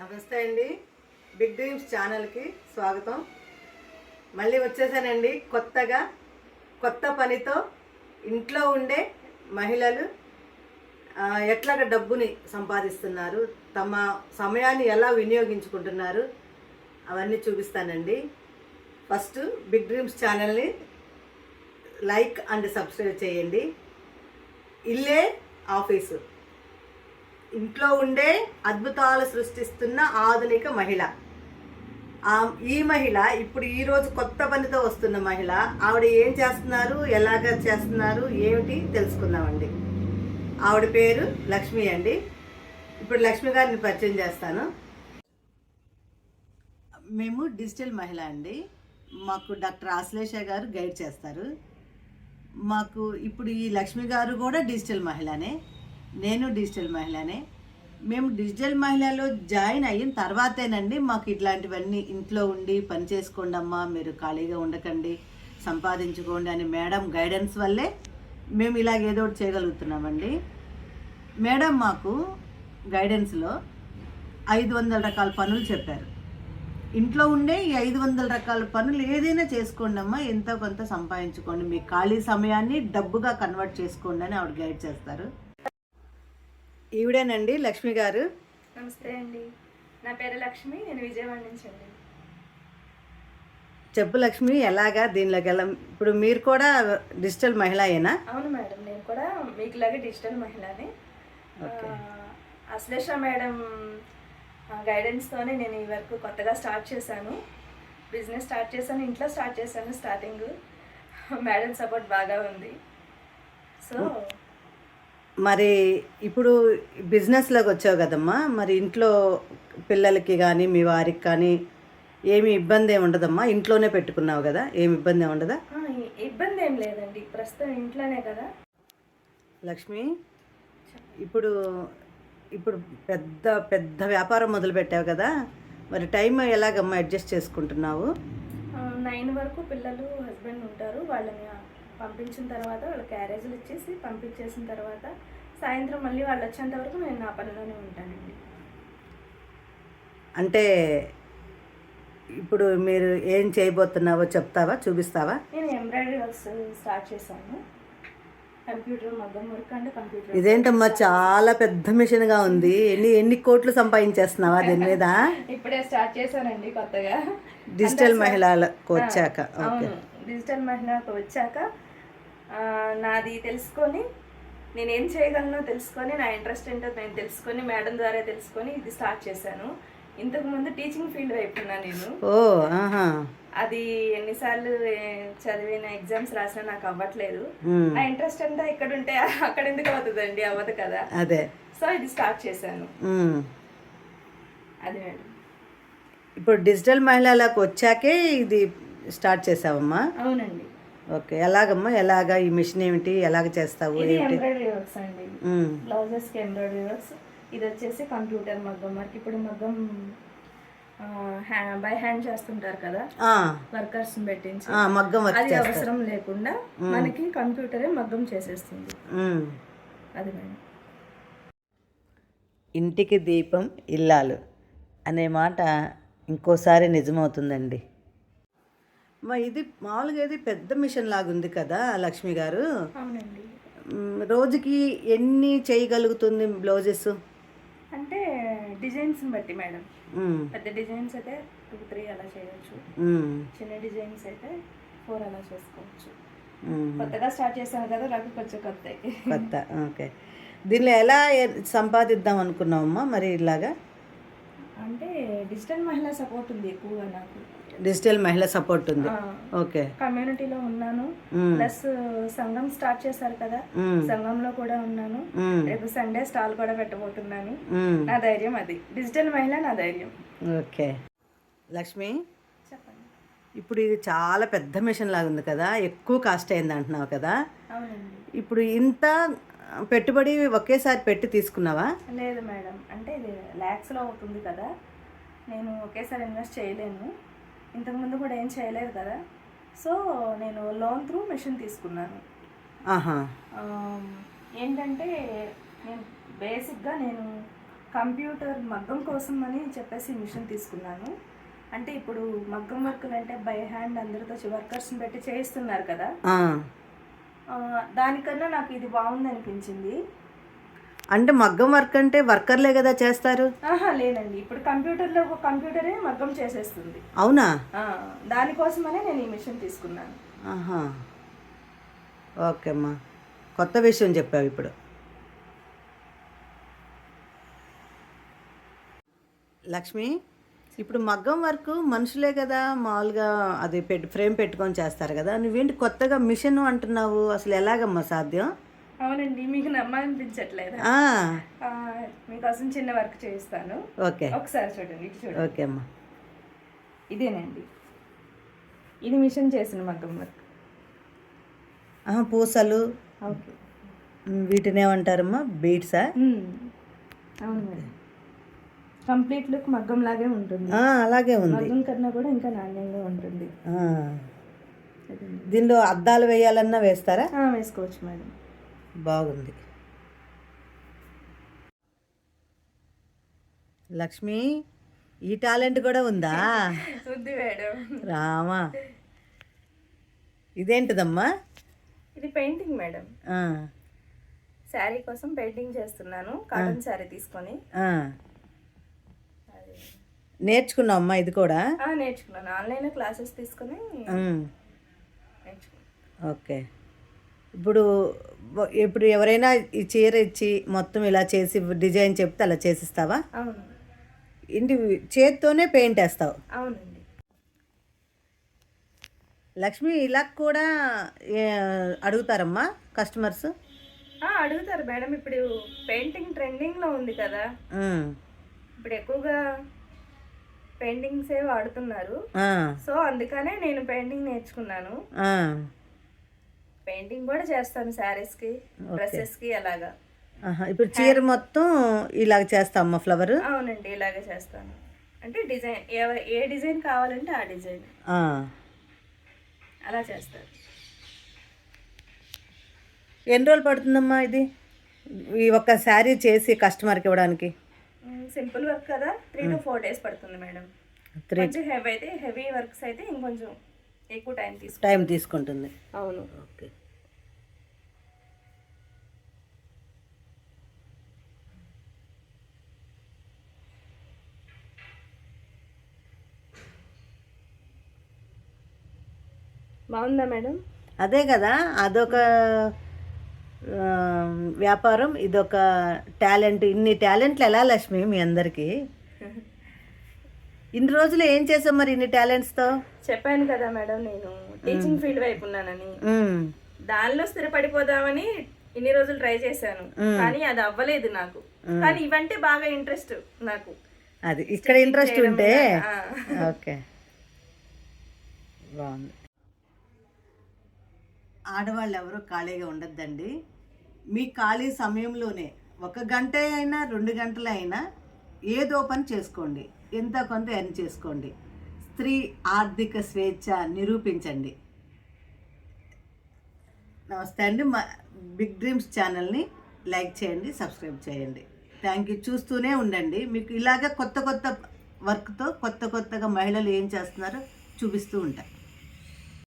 నమస్తే అండి. Big dreams ఛానల్కి స్వాగతం. మళ్ళీ వచ్చేసానండి. కొత్తగా కొత్త పనితో ఇంట్లో ఉండే మహిళలు ఎట్లాగ డబ్బుని సంపాదిస్తున్నారు తమ సమయాన్ని ఎలా వినియోగించుకుంటున్నారు అవన్నీ చూపిస్తానండి. ఫస్ట్ బిగ్ డ్రీమ్స్ ఛానల్ని లైక్ అండ్ సబ్స్క్రైబ్ చేయండి. ఇల్లే ఆఫీసు. ఇంట్లో ఉండే అద్భుతాలు సృష్టిస్తున్న ఆధునిక మహిళ. ఈ మహిళ ఇప్పుడు ఈరోజు కొత్త పనితో వస్తున్న మహిళ. ఆవిడ ఏం చేస్తున్నారు? ఎలాగ చేస్తున్నారు? ఏమిటి? తెలుసుకుందామండి. ఆవిడ పేరు లక్ష్మి అండి. ఇప్పుడు లక్ష్మి గారిని పరిచయం చేస్తాను. మేము డిజిటల్ మహిళ అండి. మాకు డాక్టర్ ఆశ్లేష గారు గైడ్ చేస్తారు. మాకు ఇప్పుడు ఈ లక్ష్మి గారు కూడా డిజిటల్ మహిళనే. నేను డిజిటల్ మహిళనే. మేము డిజిటల్ మహిళలో జాయిన్ అయిన తర్వాతేనండి మాకు ఇట్లాంటివన్నీ ఇంట్లో ఉండి పని చేసుకోండి అమ్మా మీరు ఖాళీగా ఉండకండి సంపాదించుకోండి అని మేడం గైడెన్స్ వల్లే మేము ఇలాగ ఏదో ఒకటి చేయగలుగుతున్నామండి. మేడం మాకు గైడెన్స్లో ఐదు వందల రకాల పనులు చెప్పారు. ఇంట్లో ఉండే ఈ ఐదు వందల రకాల పనులు ఏదైనా చేసుకోండి అమ్మా ఎంతో కొంత సంపాదించుకోండి. మీ ఖాళీ సమయాన్ని డబ్బుగా కన్వర్ట్ చేసుకోండి అని ఆవిడ గైడ్ చేస్తారు. ఈవిడేనండి లక్ష్మి గారు. నమస్తే అండి. నా పేరు లక్ష్మి నేను విజయవాడ నుంచి అండి. చెప్పు లక్ష్మి ఎలాగా దీనిలోకి వెళ్ళం? ఇప్పుడు మీరు కూడా డిజిటల్ మహిళయేనా? అవును మేడం నేను కూడా మీకులాగే డిజిటల్ మహిళని. అశ్లేష మేడం గైడెన్స్తోనే నేను ఈ వరకు కొత్తగా స్టార్ట్ చేశాను. బిజినెస్ స్టార్ట్ చేశాను ఇంట్లో స్టార్ట్ చేశాను స్టార్టింగ్. మేడం సపోర్ట్ బాగా ఉంది. సో మరి ఇప్పుడు బిజినెస్లోకి వచ్చావు కదమ్మా. మరి ఇంట్లో పిల్లలకి కానీ మీ వారికి కానీ ఏమి ఇబ్బంది ఏమి ఉండదమ్మా? ఇంట్లోనే పెట్టుకున్నావు కదా ఏమి ఇబ్బంది ఏమి ఉండదా? ఇబ్బంది ఏం లేదండి. ప్రస్తుతం ఇంట్లోనే కదా. లక్ష్మి ఇప్పుడు ఇప్పుడు పెద్ద పెద్ద వ్యాపారం మొదలు పెట్టావు కదా. మరి టైం ఎలాగమ్మా అడ్జస్ట్ చేసుకుంటున్నావు? నైన్ వరకు పిల్లలు హస్బెండ్ ఉంటారు. వాళ్ళని పంపించిన తర్వాత వాళ్ళ క్యారేజీలు ఇచ్చేసి పంపించేసిన తర్వాత సాయంత్రం మళ్ళీ వాళ్ళు వచ్చేంత వరకు నేను నా పనిలోనే ఉంటానండి. అంటే ఇప్పుడు మీరు ఏం చేయబోతున్నావో చెప్తావా? చూపిస్తావా? నేను ఎంబ్రాయిడరీ వర్క్స్ స్టార్ట్ చేశాను. కంప్యూటర్ మగ్గం వర్క్ అంటే కంప్యూటర్ ఇదేంటమ్మా చాలా పెద్ద మిషన్గా ఉంది. ఎన్ని ఎన్ని కోట్లు సంపాదించేస్తున్నావా దీని మీద? ఇప్పుడే స్టార్ట్ చేశానండి కొత్తగా. డిజిటల్ మహిళలకు వచ్చాక. డిజిటల్ మహిళకు వచ్చాక నాది తెలుసుకొని నేను ఏం చేయగలనో తెలుసుకొని నా ఇంట్రెస్ట్ ఏంటో నేను తెలుసుకొని మేడం ద్వారా తెలుసుకొని ఇది స్టార్ట్ చేశాను. ఇంతకు ముందు టీచింగ్ ఫీల్డ్ వైపు నేను. అది ఎన్నిసార్లు చదివిన ఎగ్జామ్స్ రాసినా నాకు అవ్వట్లేదు. నా ఇంట్రెస్ట్ అంతా ఇక్కడ ఉంటే అక్కడ ఎందుకు అవుతుందండి? అవ్వదు కదా. అదే. సో ఇది స్టార్ట్ చేశాను. అది మేడం. ఇప్పుడు డిజిటల్ మహిళలకు వచ్చాకే ఇది స్టార్ట్ చేసావమ్మా అవునండి. ఓకే. ఎలాగమ్మా? ఎలాగా? ఈ మిషన్ ఏమిటి? ఎలాగ చేస్తావు? ఏమిటి? ఎంబ్రాయిడరీ వర్క్స్ అండి. బ్లౌజెస్కి ఎంబ్రాయిడరీ వర్క్స్ ఇది వచ్చేసి కంప్యూటర్ మగ్గం వర్క్ ఇప్పుడు మగ్గం బై హ్యాండ్ చేస్తుంటారు కదా? వర్కర్స్ పెట్టించి మగ్గం అది అవసరం లేకుండా మనకి కంప్యూటరే మగ్గం చేసేస్తుంది. అది ఇంటికి దీపం ఇల్లాలు అనే మాట ఇంకోసారి నిజమవుతుందండి. మా ఇది మామూలుగా ఇది పెద్ద మిషన్ లాగుంది కదా లక్ష్మి గారు. అవునండి. రోజుకి ఎన్ని చేయగలుగుతుంది బ్లౌజెస్? అంటే డిజైన్స్ బట్టి మేడం. పెద్ద డిజైన్స్ అయితే టూ త్రీ అలా చేయొచ్చు. చిన్న డిజైన్స్ అయితే ఫోర్ అలా చేసుకోవచ్చు. కొత్తగా స్టార్ట్ చేశాను కదా నాకు కొంచెం కొత్త. కొత్త ఓకే. దీనిలో ఎలా సంపాదిద్దాం అనుకున్నావమ్మా మరి ఇలాగా? అంటే డిజిటల్ మహిళా సపోర్ట్ ఉంది ఎక్కువగా నాకు. డిజిటల్ మహిళ సపోర్ట్ ఉంది. ఓకే. కమ్యూనిటీలో ఉన్నాను. ప్లస్ సంఘం స్టార్ట్ చేశారు కదా. సంఘంలో కూడా ఉన్నాను. రేపు సండే స్టాల్ కూడా పెట్టబోతున్నాను. నా ధైర్యం అది. డిజిటల్ మహిళ నా ధైర్యం. ఓకే. లక్ష్మి చెప్పండి. ఇప్పుడు ఇది చాలా పెద్ద మిషన్ లాగా ఉంది కదా. ఎక్కువ కాస్ట్ అయింది అంటున్నావు కదా. ఇప్పుడు ఇంత పెట్టుబడి ఒకేసారి పెట్టి తీసుకున్నావా? లేదు మేడం. అంటే ఇది ల్యాక్స్లో అవుతుంది కదా. నేను ఒకేసారి ఇన్వెస్ట్ చేయలేను. ఇంతకుముందు కూడా ఏం చేయలేదు కదా. సో నేను లోన్ త్రూ మెషిన్ తీసుకున్నాను. ఏంటంటే నేను బేసిక్గా నేను కంప్యూటర్ మగ్గం కోసం అని చెప్పేసి మిషన్ తీసుకున్నాను. అంటే ఇప్పుడు మగ్గం వర్కులు అంటే బై హ్యాండ్ అందరితో వర్కర్స్ని పెట్టి చేయిస్తున్నారు కదా. దానికన్నా నాకు ఇది బాగుంది అనిపించింది అంటే మగ్గం వర్క్ అంటే వర్కర్లే కదా చేస్తారు? ఆహా లేదండి. ఇప్పుడు కంప్యూటర్లో ఒక కంప్యూటరే మగ్గం చేసేస్తుంది. అవునా? దానికోసమనే నేను ఈ మిషన్ తీసుకున్నాను. ఆహా. ఓకే అమ్మా కొత్త విషయం చెప్పావు ఇప్పుడు. లక్ష్మి ఇప్పుడు మగ్గం వర్క్ మనుషులే కదా మామూలుగా అది పెట్టి ఫ్రేమ్ పెట్టుకొని చేస్తారు కదా. నువ్వేంటి కొత్తగా మిషన్ అంటున్నావు? అసలు ఎలాగమ్మా సాధ్యం? అవునండి మీకు నమ్మాలనిపించట్లేదా? మీకోసం చిన్న వర్క్ చేయిస్తాను ఓకే. ఒకసారి చూడండి ఇటు చూడండి. ఓకే అమ్మా. ఇదేనండి. ఇది మిషన్ చేసిన మగ్గం వర్క్. పూసలు. ఓకే. వీటిని ఏమంటారమ్మా? బీట్సా? అవును మేడం కంప్లీట్ లుక్ మగ్గం లాగే ఉంటుంది. అలాగే ఉంది. మగ్గం కన్నా కూడా ఇంకా నాణ్యంగా ఉంటుంది. దీనిలో అద్దాలు వేయాలన్నా వేస్తారా? వేసుకోవచ్చు మేడం. బాగుంది. లక్ష్మి ఈ టాలెంట్ కూడా ఉందా? ఉంది మేడం. రామా. ఇదేంటిదమ్మా? ఇది పెయింటింగ్ మేడం. శారీ కోసం పెయింటింగ్ చేస్తున్నాను కాటన్ శారీ తీసుకొని. నేర్చుకున్నావమ్మా ఇది కూడా? నేర్చుకున్నాను. ఆన్లైన్ క్లాసెస్ తీసుకొని ఓకే. ఇప్పుడు ఇప్పుడు ఎవరైనా ఈ చీర ఇచ్చి మొత్తం ఇలా చేసి డిజైన్ చెప్తే అలా చేసిస్తావా? అవును. ఇంటి చేత్తోనే పెయింట్ వేస్తావు. అవునండి. లక్ష్మి ఇలా కూడా అడుగుతారమ్మా కస్టమర్స్? అడుగుతారు మేడం. ఇప్పుడు పెయింటింగ్ ట్రెండింగ్లో ఉంది కదా. ఇప్పుడు ఎక్కువగా పెయింటింగ్సే వాడుతున్నారు. సో అందుకనే నేను పెయింటింగ్ నేర్చుకున్నాను. పెయింటింగ్ కూడా చేస్తాను శారీస్కి డ్రెస్సెస్కి అలాగా. ఆహా. ఇప్పుడు చీర మొత్తం ఇలాగ చేస్తావమ్మా ఫ్లవర్? అవునండి ఇలాగే చేస్తాను. అంటే డిజైన్ ఏ- డిజైన్ కావాలంటే ఆ డిజైన్. అలా చేస్తాను. ఎన్ని రోజులు పడుతుందమ్మా ఇది? ఈ ఒక్క శారీ చేసి కస్టమర్కి ఇవ్వడానికి? సింపుల్ వర్క్ కదా. త్రీ టు ఫోర్ డేస్ పడుతుంది మేడం. త్రీ హెవీ అయితే హెవీ వర్క్స్ అయితే ఇంకొంచెం ఎక్కువ టైం తీసుకుంటాం టైం తీసుకుంటుంది. అవును. ఓకే. బాగుందా మేడం? అదే కదా అదొక వ్యాపారం ఇదొక టాలెంట్. ఇన్ని టాలెంట్లు ఎలా లక్ష్మి మీ అందరికీ? ఇన్ని రోజులు ఏం చేసావు మరి ఇన్ని టాలెంట్స్తో? చెప్పాను కదా మేడం నేను టీచింగ్ ఫీల్డ్ వైపు ఉన్నానని. దానిలో స్థిరపడిపోదామని ఇన్ని రోజులు ట్రై చేశాను. కానీ అది అవ్వలేదు నాకు. కానీ ఇవంటే బాగా ఇంట్రెస్ట్ నాకు. అది ఇక్కడ ఇంట్రెస్ట్ ఉంటే. ఓకే. బాగుంది. ఆడవాళ్ళు ఎవరు ఖాళీగా ఉండొద్దండి. మీ ఖాళీ సమయంలోనే ఒక గంట అయినా రెండు గంటలు అయినా ఏదో పని చేసుకోండి. ఎంత కొంత ఎర్న్ చేసుకోండి. స్త్రీ ఆర్థిక స్వేచ్ఛ నిరూపించండి. నమస్తే అండి. మా బిగ్ డ్రీమ్స్ ఛానల్ని లైక్ చేయండి సబ్స్క్రైబ్ చేయండి. Thank you. చూస్తూనే ఉండండి. మీకు ఇలాగ కొత్త కొత్త వర్క్తో కొత్త కొత్తగా మహిళలు ఏం చేస్తున్నారో చూపిస్తూ ఉంటాయి